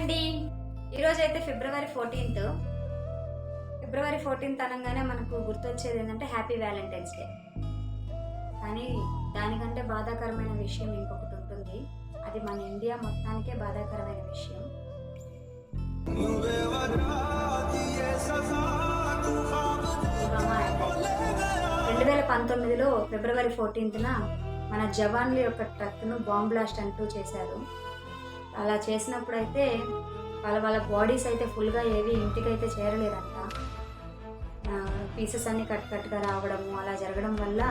అండి. ఈరోజు అయితే ఫిబ్రవరి ఫోర్టీన్త్. ఫిబ్రవరి ఫోర్టీన్త్ అనగానే మనకు గుర్తొచ్చేది ఏంటంటే హ్యాపీ వ్యాలంటైన్స్ డే. కానీ దానికంటే బాధాకరమైన విషయం ఇంకొకటి ఉంటుంది. అది మన ఇండియా మొత్తానికే బాధాకరమైన విషయం. రెండు వేల పంతొమ్మిదిలో ఫిబ్రవరి ఫోర్టీన్త్న మన జవాన్ల యొక్క ట్రక్ను బాంబ్ బ్లాస్ట్ అంటూ చేశారు. అలా చేసినప్పుడు అయితే వాళ్ళ వాళ్ళ బాడీస్ అయితే ఫుల్గా ఏవి ఇంటికైతే చేరలేదంట. పీసెస్ అన్ని కట్ కట్గా రావడము అలా జరగడం వల్ల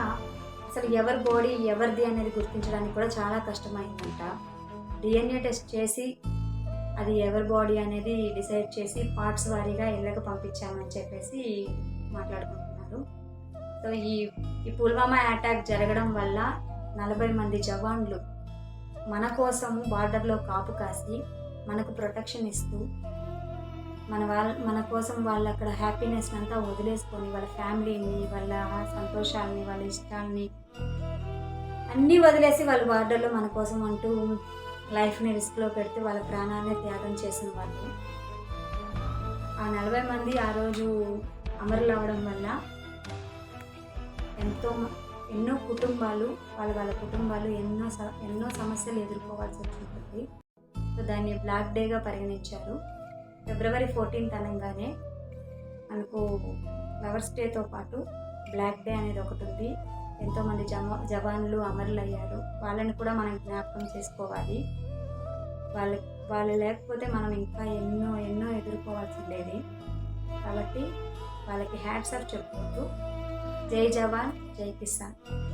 అసలు ఎవరి బాడీ ఎవరిది అనేది గుర్తించడానికి కూడా చాలా కష్టమైందంట. డిఎన్ఏ టెస్ట్ చేసి అది ఎవరి బాడీ అనేది డిసైడ్ చేసి పార్ట్స్ వారీగా ఇళ్ళకి పంపించామని చెప్పేసి మాట్లాడుకుంటున్నారు. సో ఈ ఈ పుల్వామా అటాక్ జరగడం వల్ల నలభై మంది జవాన్లు మన కోసము బార్డర్లో కాపు కాసి మనకు ప్రొటెక్షన్ ఇస్తూ మన వాళ్ళ మన కోసం వాళ్ళు అక్కడ హ్యాపీనెస్ అంతా వదిలేసుకొని వాళ్ళ ఫ్యామిలీని వాళ్ళ సంతోషాలని వాళ్ళ ఇష్టాలని అన్నీ వదిలేసి వాళ్ళు బార్డర్లో మన కోసం అంటూ లైఫ్ని రిస్క్లో పెడితే వాళ్ళ ప్రాణాన్ని త్యాగం చేసిన వాళ్ళు. ఆ నలభై మంది ఆ రోజు అమరులు అవ్వడం వల్ల ఎంతో ఎన్నో కుటుంబాలు వాళ్ళ వాళ్ళ కుటుంబాలు ఎన్నో స- ఎన్నో సమస్యలు ఎదుర్కోవాల్సి వచ్చింది. సో దాన్ని బ్లాక్ డేగా పరిగణించారు. ఫిబ్రవరి ఫోర్టీన్త్ అనగానే మనకు ఫ్లవర్స్ డేతో పాటు బ్లాక్ డే అనేది ఒకటి ఉంది. ఎంతోమంది జమ జవాన్లు అమరులయ్యారు వాళ్ళని కూడా మనం జ్ఞాపకం చేసుకోవాలి. వాళ్ళ వాళ్ళు లేకపోతే మనం ఇంకా ఎన్నో ఎన్నో ఎదుర్కోవాల్సి ఉండేది. కాబట్టి వాళ్ళకి హ్యాట్స్ ఆఫ్ చెప్పుకుంటూ जय जवान जय किसान।